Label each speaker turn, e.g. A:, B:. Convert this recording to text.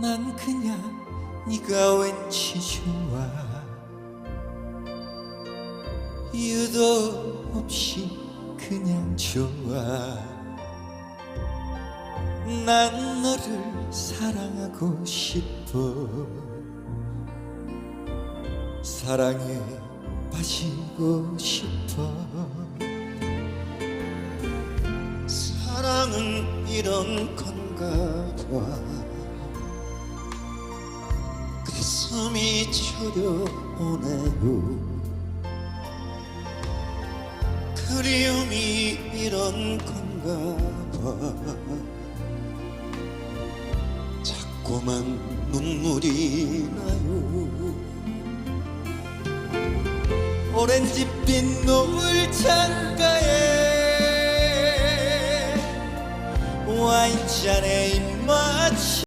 A: 난 그냥 네가 왠지 좋아. 이유도 없이 그냥 좋아. 난 너를 사랑하고 싶어. 사랑에 빠지고 싶어. 사랑은 이런 건가 봐 가슴이 저려오네요 그리움이 이런 건가 봐. 자꾸만 눈물이 나요. 오렌지빛 노을 창가에 와인잔에 입맞추